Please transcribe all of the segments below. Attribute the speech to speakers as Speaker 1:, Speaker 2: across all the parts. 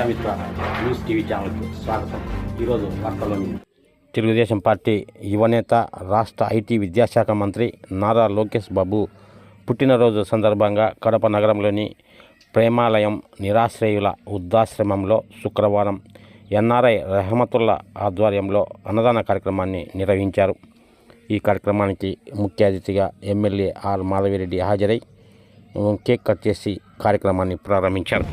Speaker 1: Prajamitra news TV ఛానల్కు స్వాగతం. ఈరోజు వార్తల్లో
Speaker 2: తెలుగుదేశం పార్టీ యువనేత రాష్ట్ర ఐటీ విద్యాశాఖ మంత్రి నారా లోకేష్ బాబు పుట్టినరోజు సందర్భంగా కడప నగరంలోని ప్రేమాలయం నిరాశ్రయుల వృద్ధాశ్రమంలో శుక్రవారం ఎన్ఆర్ఐ రెహమతుల్లా ఆధ్వర్యంలో అన్నదాన కార్యక్రమాన్ని నిర్వహించారు. ఈ కార్యక్రమానికి ముఖ్య అతిథిగా ఎమ్మెల్యే ఆర్ మాధవిరెడ్డి హాజరై కేక్ కట్ చేసి కార్యక్రమాన్ని ప్రారంభించారు.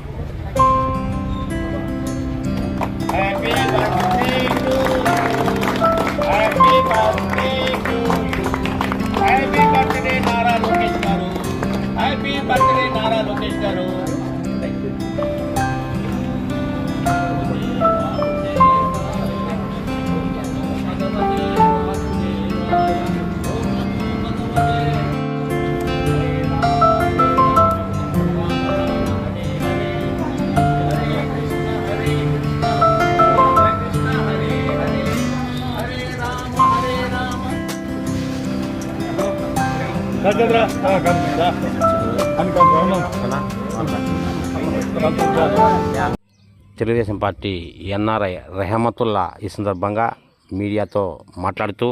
Speaker 2: తెలుగుదేశం పార్టీ ఎన్ఆర్ఐ రెహమతుల్లా ఈ సందర్భంగా మీడియాతో మాట్లాడుతూ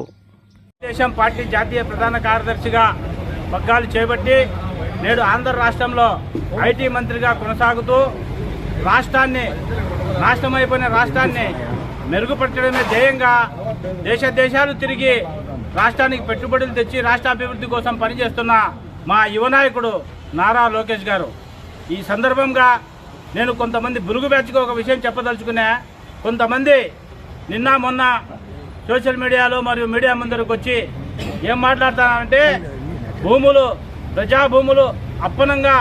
Speaker 3: దేశం పార్టీ జాతీయ ప్రధాన కార్యదర్శిగా పగ్గాలు చేపట్టి నేడు ఆంధ్ర రాష్ట్రంలో ఐటీ మంత్రిగా కొనసాగుతూ రాష్ట్రాన్ని నాశనమైపోయిన రాష్ట్రాన్ని మెరుగుపరచడమే ధ్యేయంగా దేశ దేశాలు తిరిగి రాష్ట్రానికి పెట్టుబడులు తెచ్చి రాష్ట్ర అభివృద్ధి కోసం పనిచేస్తున్న మా యువ నాయకుడు నారా లోకేష్ గారు. ఈ సందర్భంగా నేను కొంతమంది బురుగు బ్యాచ్కి ఒక విషయం చెప్పదలుచుకున్నా కొంతమంది నిన్న మొన్న సోషల్ మీడియాలో మరియు మీడియా ముందరకు వచ్చి ఏం మాట్లాడతానంటే భూములు ప్రజాభూములు అప్పనంగా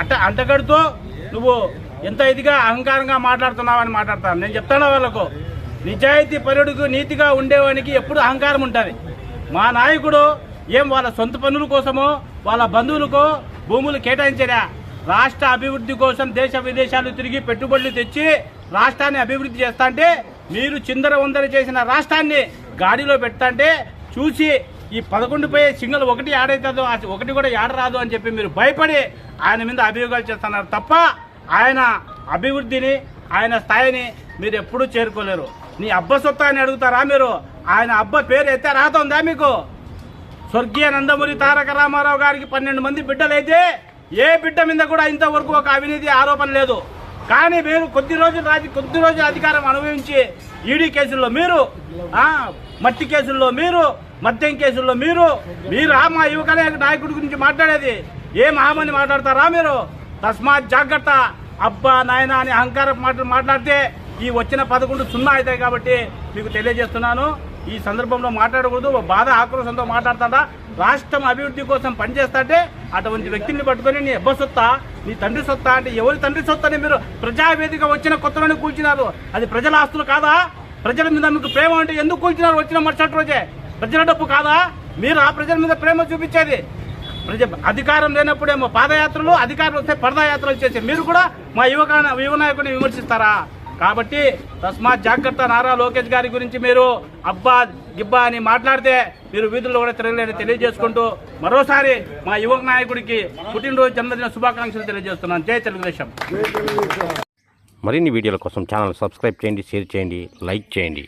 Speaker 3: అట్ట అంటగడుతూ నువ్వు ఎంత ఇదిగా అహంకారంగా మాట్లాడుతున్నావని మాట్లాడతాను నేను చెప్తాను వాళ్ళకు? నిజాయితీ పరుడుకు నీతిగా ఉండేవానికి ఎప్పుడు అహంకారం ఉంటుంది. మా నాయకుడు ఏం వాళ్ళ సొంత పనుల కోసమో వాళ్ళ బంధువులకో భూములు కేటాయించరా? రాష్ట్ర అభివృద్ధి కోసం దేశ విదేశాలు తిరిగి పెట్టుబడులు తెచ్చి రాష్ట్రాన్ని అభివృద్ధి చేస్తా అంటే మీరు చిందర వందర చేసిన రాష్ట్రాన్ని గాడిలో పెడతాంటే చూసి ఈ పదకొండు పోయే సింగల్ ఒకటి ఆడైతుందో ఒకటి కూడా ఆడరాదు అని చెప్పి మీరు భయపడి ఆయన మీద అభియోగాలు చేస్తున్నారు తప్ప ఆయన అభివృద్ధిని ఆయన స్థాయిని మీరు ఎప్పుడూ చేరుకోలేరు. నీ అబ్బ సొత్తా అని అడుగుతారా మీరు? ఆయన అబ్బ పేరు ఎత్తే రాతుందా మీకు? స్వర్గీయ నందమూరి తారక రామారావు గారికి పన్నెండు మంది బిడ్డలైతే ఏ బిడ్డ మీద కూడా ఇంతవరకు ఒక అవినీతి ఆరోపణ లేదు. కానీ మీరు కొద్ది రోజులు రాజు కొద్ది రోజులు అధికారం అనుభవించి ఈడీ కేసుల్లో మీరు మట్టి కేసుల్లో మీరు మద్యం కేసుల్లో మీరు మీరు ఆ మా యువక నాయకుడి గురించి మాట్లాడేది ఏ మహామని మాట్లాడతారా మీరు? తస్మాత్ జాగ్రత్త. అబ్బా నాయన అని అహంకార మాటలు మాట్లాడితే ఈ వచ్చిన పదకొండు సున్నా అవుతాయి కాబట్టి మీకు తెలియజేస్తున్నాను. ఈ సందర్భంలో మాట్లాడకూడదు. ఓ బాధ ఆక్రోశంతో మాట్లాడుతుందా? రాష్ట్రం అభివృద్ధి కోసం పనిచేస్తాంటే అటువంటి వ్యక్తిని పట్టుకొని నీ అబ్బ సొత్తా నీ తండ్రి సొత్తా అంటే ఎవరి తండ్రి సొత్తని మీరు ప్రజావేదిక వచ్చిన కొత్తలోనే కూల్చినారు. అది ప్రజల ఆస్తులు కాదా? ప్రజల మీద మీకు ప్రేమ అంటే ఎందుకు కూల్చినారు వచ్చిన మరుసటి రోజే? ప్రజల డబ్బు కాదా? మీరు ఆ ప్రజల మీద ప్రేమ చూపించేది. ప్రజ అధికారం లేనప్పుడేమో పాదయాత్రలు అధికారులు వస్తే పరదాయాత్రలు చేసి మీరు కూడా మా యువక యువ నాయకుడిని విమర్శిస్తారా? కాబట్టి తస్మాత్ జాగ్రత్త నారా లోకేష్ గారి గురించి మీరు అబ్బా గిబ్బా అని మాట్లాడితే మీరు వీధుల్లో కూడా తిరగలేని తెలియజేసుకుంటూ మరోసారి మా యువ నాయకుడికి పుట్టినరోజు జన్మదిన శుభాకాంక్షలు తెలియజేస్తున్నాను. జై తెలుగుదేశం.
Speaker 2: మరిన్ని వీడియోల కోసం ఛానల్ సబ్స్క్రైబ్ చేయండి షేర్ చేయండి లైక్ చేయండి.